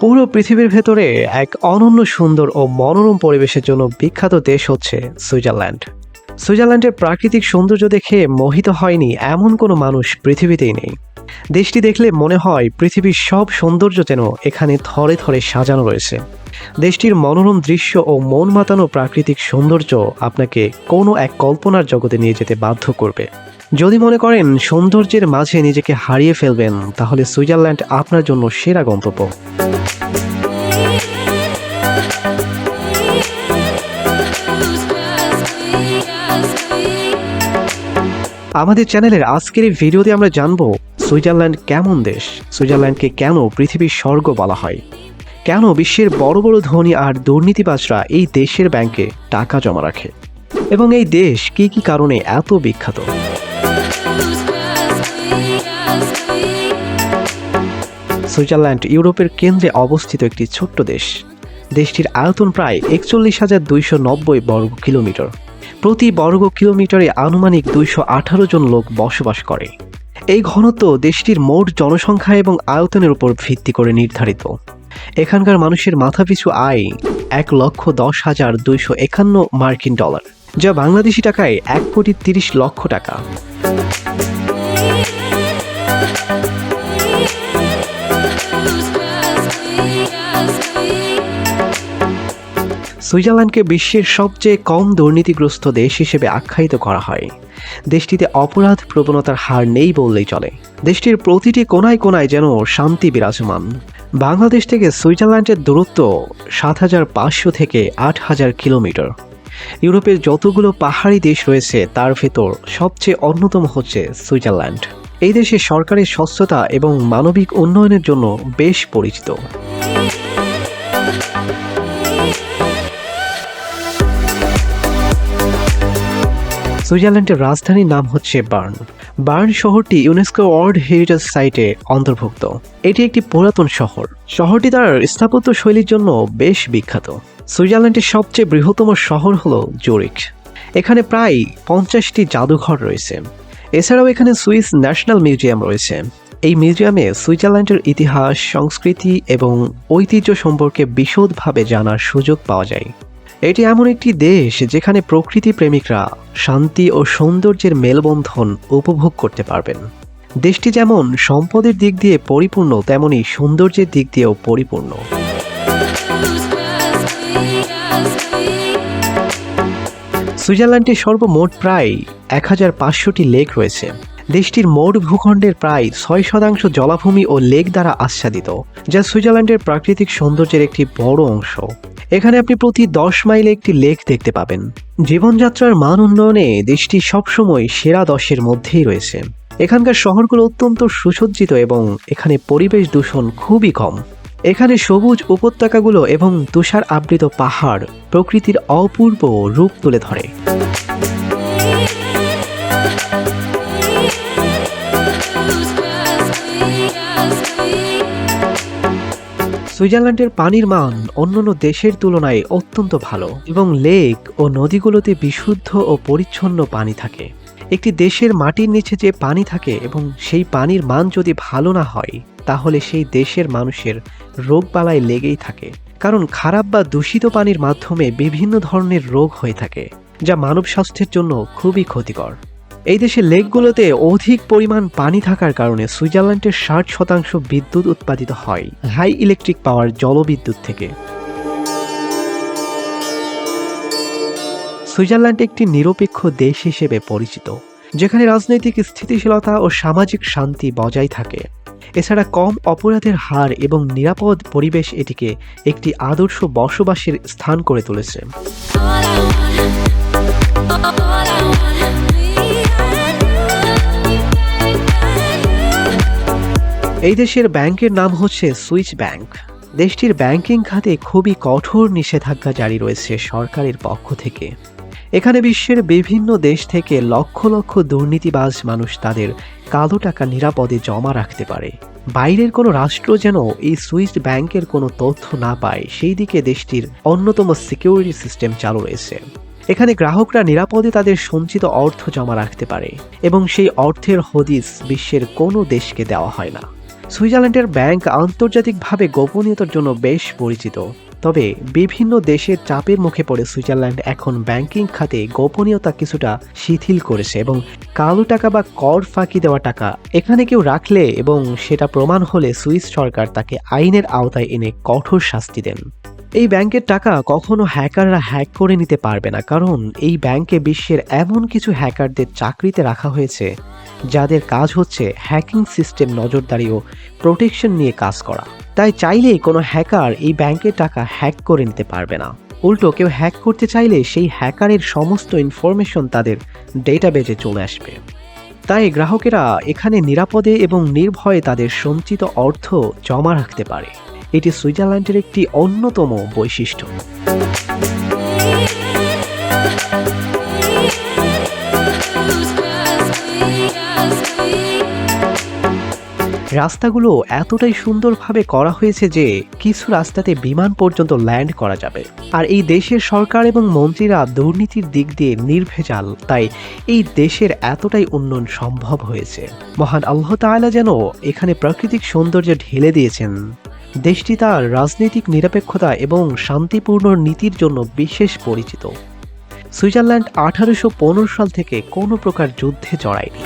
পুরো পৃথিবীর ভেতরে এক অনন্য সুন্দর ও মনোরম পরিবেশের জন্য বিখ্যাত দেশ হচ্ছে সুইজারল্যান্ড। সুইজারল্যান্ডের প্রাকৃতিক সৌন্দর্য দেখে মোহিত হয়নি এমন কোনো মানুষ পৃথিবীতেই নেই। দেশটি দেখলে মনে হয় পৃথিবীর সব সৌন্দর্য যেন এখানে থরে থরে সাজানো রয়েছে। দেশটির মনোরম দৃশ্য ও মন মাতানো প্রাকৃতিক সৌন্দর্য আপনাকে কোনো এক কল্পনার জগতে নিয়ে যেতে বাধ্য করবে। যদি মনে করেন সৌন্দর্যের মাঝে নিজেকে হারিয়ে ফেলবেন, তাহলে সুইজারল্যান্ড আপনার জন্য সেরা গন্তব্য। আমাদের চ্যানেলের আজকের এই ভিডিওতে আমরা জানব সুইজারল্যান্ড কেমন দেশ? সুইজারল্যান্ডকে কেন পৃথিবীর স্বর্গ বলা হয়? কেন বিশ্বের বড় বড় ধনী আর দুর্নীতিবাজরা এই দেশের ব্যাংকে টাকা জমা রাখে? এবং এই দেশ কি কি কারণে এত বিখ্যাত? সুইজারল্যান্ড ইউরোপের কেন্দ্রে অবস্থিত একটি ছোট্ট দেশ। দেশটির আয়তন প্রায় একচল্লিশ হাজার দুইশো নব্বই বর্গ কিলোমিটার। প্রতি বর্গ কিলোমিটারে আনুমানিক দুইশো আঠারো জন লোক বসবাস করে। এই ঘনত্ব দেশটির মোট জনসংখ্যা এবং আয়তনের উপর ভিত্তি করে নির্ধারিত। এখানকার মানুষের মাথাপিছু আয় এক লক্ষ দশ হাজার দুইশো একান্ন মার্কিন ডলার, যা বাংলাদেশি টাকায় এক কোটি তিরিশ লক্ষ টাকা। সুইজারল্যান্ডকে বিশ্বের সবচেয়ে কম দুর্নীতিগ্রস্ত দেশ হিসেবে আখ্যায়িত করা হয়। দেশটিতে অপরাধ প্রবণতার হার নেই বললেই চলে। দেশটির প্রতিটি কোনায় কোনায় যেন শান্তি বিরাজমান। বাংলাদেশ থেকে সুইজারল্যান্ডের দূরত্ব সাত হাজার পাঁচশো থেকে আট হাজার কিলোমিটার। ইউরোপের যতগুলো পাহাড়ি দেশ রয়েছে, তার ভেতর সবচেয়ে অন্যতম হচ্ছে সুইজারল্যান্ড। এই দেশে সরকারের স্বচ্ছতা এবং মানবিক উন্নয়নের জন্য বেশ পরিচিত। সুইজারল্যান্ডের রাজধানীর নাম হচ্ছে বার্ন। বার্ন শহরটি ইউনেস্কো ওয়ার্ল্ড হেরিটেজ সাইটে অন্তর্ভুক্ত। এটি একটি পুরাতন শহর। শহরটি তার স্থাপত্য শৈলীর জন্য বেশ বিখ্যাত। সুইজারল্যান্ডের সবচেয়ে বৃহত্তম শহর হল জোরিক এখানে প্রায় পঞ্চাশটি জাদুঘর রয়েছে। এছাড়াও এখানে সুইস ন্যাশনাল মিউজিয়াম রয়েছে। এই মিউজিয়ামে সুইজারল্যান্ডের ইতিহাস, সংস্কৃতি এবং ঐতিহ্য সম্পর্কে বিশদভাবে জানার সুযোগ পাওয়া যায়। এটি এমন একটি দেশ যেখানে প্রকৃতি প্রেমিকরা শান্তি ও সৌন্দর্যের মেলবন্ধন উপভোগ করতে পারবেন। দেশটি যেমন সম্পদের দিক দিয়ে পরিপূর্ণ, তেমনি সৌন্দর্যের দিক দিয়েও পরিপূর্ণ। সুইজারল্যান্ডে সর্বমোট প্রায় এক হাজার পাঁচশোটি লেক রয়েছে। দেশটির মোট ভূখণ্ডের প্রায় ছয় শতাংশ জলাভূমি ও লেক দ্বারা আচ্ছাদিত, যা সুইজারল্যান্ডের প্রাকৃতিক সৌন্দর্যের একটি বড় অংশ। এখানে আপনি প্রতি দশ মাইলে একটি লেক দেখতে পাবেন। জীবনযাত্রার মান উন্নয়নে দেশটি সবসময় সেরা দশের মধ্যেই রয়েছে। এখানকার শহরগুলো অত্যন্ত সুসজ্জিত এবং এখানে পরিবেশ দূষণ খুবই কম। এখানে সবুজ উপত্যকাগুলো এবং তুষার আবৃত পাহাড় প্রকৃতির অপূর্ব রূপ তুলে ধরে। সুইজারল্যান্ডের পানির মান অন্যান্য দেশের তুলনায় অত্যন্ত ভালো এবং লেক ও নদীগুলোতে বিশুদ্ধ ও পরিচ্ছন্ন পানি থাকে। একটি দেশের মাটির নিচে যে পানি থাকে এবং সেই পানির মান যদি ভালো না হয়, তাহলে সেই দেশের মানুষের রোগবালাই লেগেই থাকে। কারণ খারাপ বা দূষিত পানির মাধ্যমে বিভিন্ন ধরনের রোগ হয়ে থাকে, যা মানব স্বাস্থ্যের জন্য খুবই ক্ষতিকর। এই দেশে লেকগুলোতে অধিক পরিমাণ পানি থাকার কারণে সুইজারল্যান্ডের ষাট শতাংশ বিদ্যুৎ উৎপাদিত হয়, হাই ইলেকট্রিক পাওয়ার জলবিদ্যুৎ থেকে। সুইজারল্যান্ড একটি নিরপেক্ষ দেশ হিসেবে পরিচিত, যেখানে রাজনৈতিক স্থিতিশীলতা ও সামাজিক শান্তি বজায় থাকে। এছাড়া কম অপরাধের হার এবং নিরাপদ পরিবেশ এটিকে একটি আদর্শ বসবাসের স্থান করে তুলেছে। এই দেশের ব্যাংকের নাম হচ্ছে সুইচ ব্যাংক। দেশটির ব্যাংকিং খাতে খুবই কঠোর নিষেধাজ্ঞা জারি রয়েছে সরকারের পক্ষ থেকে। এখানে বিশ্বের বিভিন্ন দেশ থেকে লক্ষ লক্ষ দুর্নীতিবাজ মানুষ তাদের কালো টাকা নিরাপদে জমা রাখতে পারে। বাইরের কোনো রাষ্ট্র যেন এই সুইস ব্যাংকের কোনো তথ্য না পায়, সেই দিকে দেশটির অন্যতম সিকিউরিটি সিস্টেম চালু রয়েছে। এখানে গ্রাহকরা নিরাপদে তাদের সঞ্চিত অর্থ জমা রাখতে পারে এবং সেই অর্থের হদিস বিশ্বের কোনো দেশকে দেওয়া হয় না। সুইজারল্যান্ডের ব্যাংক আন্তর্জাতিকভাবে গোপনীয়তার জন্য বেশ পরিচিত। তবে বিভিন্ন দেশের চাপের মুখে পড়ে সুইজারল্যান্ড এখন ব্যাংকিং খাতে গোপনীয়তা কিছুটা শিথিল করেছে এবং কালো টাকা বা কর ফাঁকি দেওয়া টাকা এখানে কেউ রাখলে এবং সেটা প্রমাণ হলে সুইস সরকার তাকে আইনের আওতায় এনে কঠোর শাস্তি দেন। এই ব্যাংকের টাকা কখনো হ্যাকাররা হ্যাক করে নিতে পারবে না, কারণ এই ব্যাংকে বিশ্বের এমন কিছু হ্যাকারদের চাকরিতে রাখা হয়েছে, যাদের কাজ হচ্ছে হ্যাকিং সিস্টেম নজরদারি ও প্রোটেকশন নিয়ে কাজ করা। তাই চাইলেই কোনো হ্যাকার এই ব্যাংকের টাকা হ্যাক করে নিতে পারবে না। উল্টো, কেউ হ্যাক করতে চাইলে সেই হ্যাকারের সমস্ত ইনফরমেশন তাদের ডেটাবেজে চলে আসবে। তাই গ্রাহকেরা এখানে নিরাপদে এবং নির্ভয়ে তাদের সঞ্চিত অর্থ জমা রাখতে পারে। এটি সুইজারল্যান্ডের একটি অন্যতম বৈশিষ্ট্য। রাস্তাগুলো এতটাই সুন্দরভাবে করা হয়েছে যে কিছু রাস্তাতে বিমান পর্যন্ত ল্যান্ড করা যাবে। আর এই দেশের সরকার এবং মন্ত্রীরা দুর্নীতির দিক দিয়ে নির্ভেজাল, তাই এই দেশের এতটাই উন্নয়ন সম্ভব হয়েছে। মহান আল্লাহ তাআলা যেন এখানে প্রাকৃতিক সৌন্দর্য ঢেলে দিয়েছেন। দেশটি তার রাজনৈতিক নিরপেক্ষতা এবং শান্তিপূর্ণ নীতির জন্য বিশেষ পরিচিত। সুইজারল্যান্ড আঠারোশো পনেরো সাল থেকে কোনো প্রকার যুদ্ধে জড়ায়নি।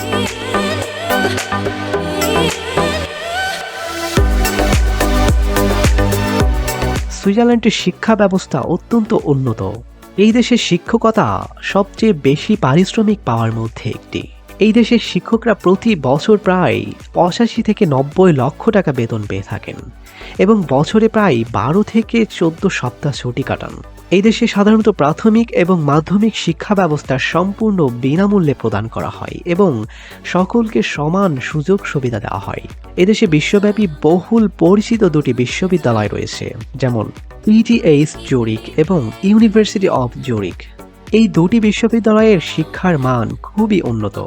সুইজারল্যান্ডের শিক্ষা ব্যবস্থা অত্যন্ত উন্নত। এই দেশের শিক্ষকতা সবচেয়ে বেশি পারিশ্রমিক পাওয়ার মধ্যে একটি। এই দেশের শিক্ষকরা প্রতি বছর প্রায় পঁচাশি থেকে নব্বই লক্ষ টাকা বেতন পেয়ে থাকেন এবং বছরে প্রায় বারো থেকে চোদ্দ সপ্তাহ ছুটি কাটান। এই দেশে সাধারণত প্রাথমিক এবং মাধ্যমিক শিক্ষা ব্যবস্থা সম্পূর্ণ বিনামূল্যে প্রদান করা হয় এবং সকলকে সমান সুযোগ সুবিধা দেওয়া হয়। এদেশে বিশ্বব্যাপী বহুল পরিচিত দুটি বিশ্ববিদ্যালয় রয়েছে, যেমন ইটিএইচ জোরিক এবং ইউনিভার্সিটি অফ জোরিক এই দুটি বিশ্ববিদ্যালয়ের শিক্ষার মান খুবই উন্নত।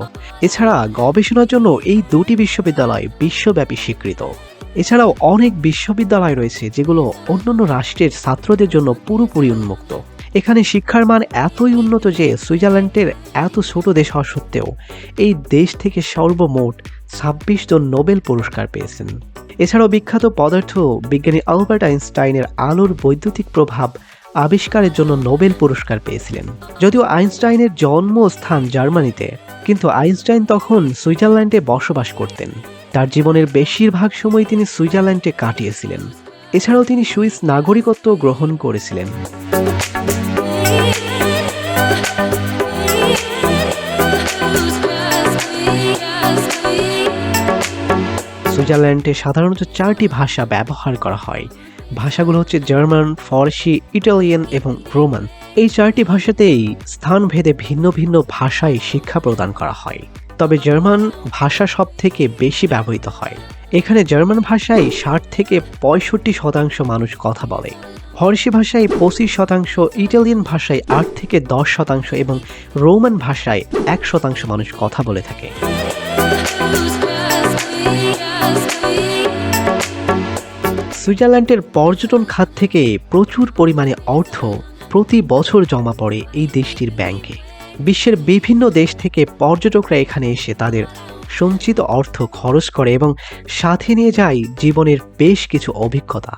এছাড়া গবেষণার জন্য এই দুটি বিশ্ববিদ্যালয় বিশ্বব্যাপী স্বীকৃত। এছাড়াও অনেক বিশ্ববিদ্যালয় রয়েছে যেগুলো অন্যান্য রাষ্ট্রের ছাত্রদের জন্য পুরোপুরি উন্মুক্ত। এখানে শিক্ষার মান এতই উন্নত যে সুইজারল্যান্ডের এত ছোট দেশ হওয়া সত্ত্বেও এই দেশ থেকে সর্বমোট ছাব্বিশ জন নোবেল পুরস্কার পেয়েছেন। এছাড়াও বিখ্যাত পদার্থ বিজ্ঞানী আলবার্ট আইনস্টাইনের আলোর বৈদ্যুতিক প্রভাব আবিষ্কারের জন্য নোবেল পুরস্কার পেয়েছিলেন। যদিও আইনস্টাইনের জন্মস্থান জার্মানিতে, কিন্তু আইনস্টাইন তখন সুইজারল্যান্ডে বসবাস করতেন। তার জীবনের বেশিরভাগ সময় তিনি সুইজারল্যান্ডে কাটিয়েছিলেন। এছাড়াও তিনি সুইস নাগরিকত্ব গ্রহণ করেছিলেন। সুইজারল্যান্ডে সাধারণত চারটি ভাষা ব্যবহার করা হয়। ভাষাগুলো হচ্ছে জার্মান, ফরাসি, ইটালিয়ান এবং রোমান। এই চারটি ভাষাতেই স্থানভেদে ভিন্ন ভিন্ন ভাষায় শিক্ষা প্রদান করা হয়। তবে জার্মান ভাষা সব থেকে বেশি ব্যবহৃত হয়। এখানে জার্মান ভাষায় ষাট থেকে পঁয়ষট্টি শতাংশ মানুষ কথা বলে। ফরাসি ভাষায় পঁচিশ শতাংশ, ইটালিয়ান ভাষায় আট থেকে দশ শতাংশ এবং রোমান ভাষায় এক শতাংশ মানুষ কথা বলে থাকে। সুইজারল্যান্ডের পর্যটন খাত থেকে প্রচুর পরিমাণে অর্থ প্রতি বছর জমা পড়ে এই দেশটির ব্যাংকে। বিশ্বের বিভিন্ন দেশ থেকে পর্যটকরা এখানে এসে তাদের সঞ্চিত অর্থ খরচ করে এবং সাথে নিয়ে যায় জীবনের বেশ কিছু অভিজ্ঞতা।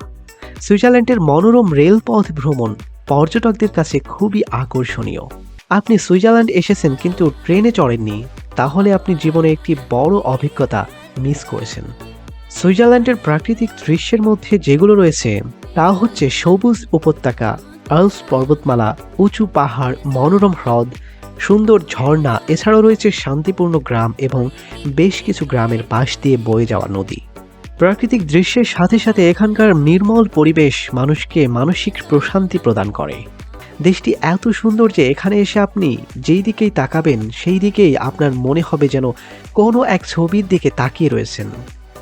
সুইজারল্যান্ডের মনোরম রেলপথ ভ্রমণ পর্যটকদের কাছে খুবই আকর্ষণীয়। আপনি সুইজারল্যান্ড এসেছেন কিন্তু ট্রেনে চড়েননি, তাহলে আপনি জীবনে একটি বড় অভিজ্ঞতা মিস করেছেন। সুইজারল্যান্ডের প্রাকৃতিক দৃশ্যের মধ্যে যেগুলো রয়েছে, তা হচ্ছে সবুজ উপত্যকা, আলস পর্বতমালা, উঁচু পাহাড়, মনোরম হ্রদ, সুন্দর ঝর্ণা, এছাড়াও রয়েছে শান্তিপূর্ণ গ্রাম এবং বেশ কিছু গ্রামের পাশ দিয়ে বয়ে যাওয়া নদী। প্রাকৃতিক দৃশ্যের সাথে সাথে এখানকার নির্মল পরিবেশ মানুষকে মানসিক প্রশান্তি প্রদান করে। দেশটি এত সুন্দর যে এখানে এসে আপনি যেই দিকেই তাকাবেন, সেই দিকেই আপনার মনে হবে যেন কোনো এক ছবির দিকে তাকিয়ে রয়েছেন।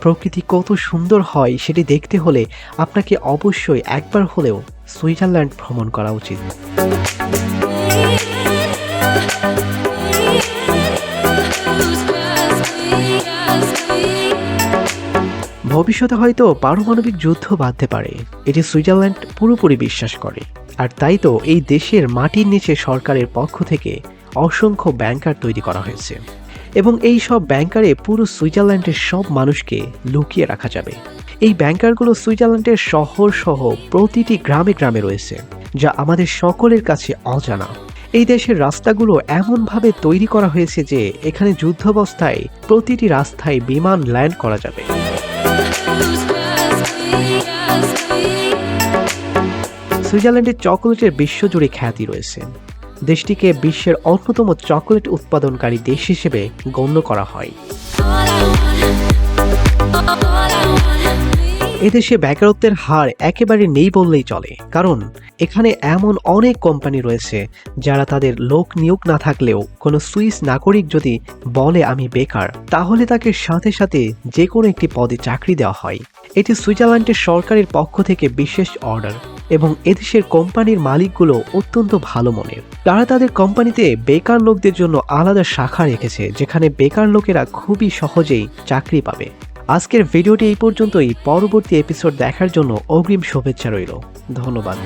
প্রকৃতি কত সুন্দর হয় সেটি দেখতে হলে আপনাকে অবশ্যই একবার হলেও সুইজারল্যান্ড ভ্রমণ করা উচিত। ভবিষ্যতে হয়তো পারমাণবিক যুদ্ধ বাঁধতে পারে। এটি সুইজারল্যান্ড পুরোপুরি বিশ্বাস করে। আর তাই তো এই দেশের মাটির নিচে সরকারের পক্ষ থেকে অসংখ্য ব্যাংকার তৈরি করা হয়েছে। এবং এই সব ব্যাংকারে পুরো সুইজারল্যান্ডের সব মানুষকে লুকিয়ে রাখা যাবে। এই ব্যাংকারগুলো সুইজারল্যান্ডের শহর সহ প্রতিটি গ্রামে গ্রামে রয়েছে, যা আমাদের সকলের কাছে অজানা। এই দেশের রাস্তাগুলো এমনভাবে তৈরি করা হয়েছে যে এখানে যুদ্ধাবস্থায় প্রতিটি রাস্তায় বিমান ল্যান্ড করা যাবে। সুইজারল্যান্ডের চকোলেটের বিশ্বজুড়ে খ্যাতি রয়েছে। দেশটিকে বিশ্বের অন্যতম চকোলেট উৎপাদনকারী দেশ হিসেবে গণ্য করা হয়। এদেশে বেকারত্বের হার একেবারে নেই বললেই চলে। কারণ এখানে এমন অনেক কোম্পানি রয়েছে যারা তাদের লোক নিয়োগ না থাকলেও কোনো সুইস নাগরিক যদি বলে আমি বেকার, তাহলে তাকে সাথে সাথে যে কোনো একটি পদে চাকরি দেওয়া হয়। এটি সুইজারল্যান্ডের সরকারের পক্ষ থেকে বিশেষ অর্ডার এবং এদেশের কোম্পানির মালিকগুলো অত্যন্ত ভালো মনের। তারা তাদের কোম্পানিতে বেকার লোকদের জন্য আলাদা শাখা রেখেছে, যেখানে বেকার লোকেরা খুবই সহজেই চাকরি পাবে। আজকের ভিডিওটি এই পর্যন্তই। পরবর্তী এপিসোড দেখার জন্য অগ্রিম শুভেচ্ছা রইল। ধন্যবাদ।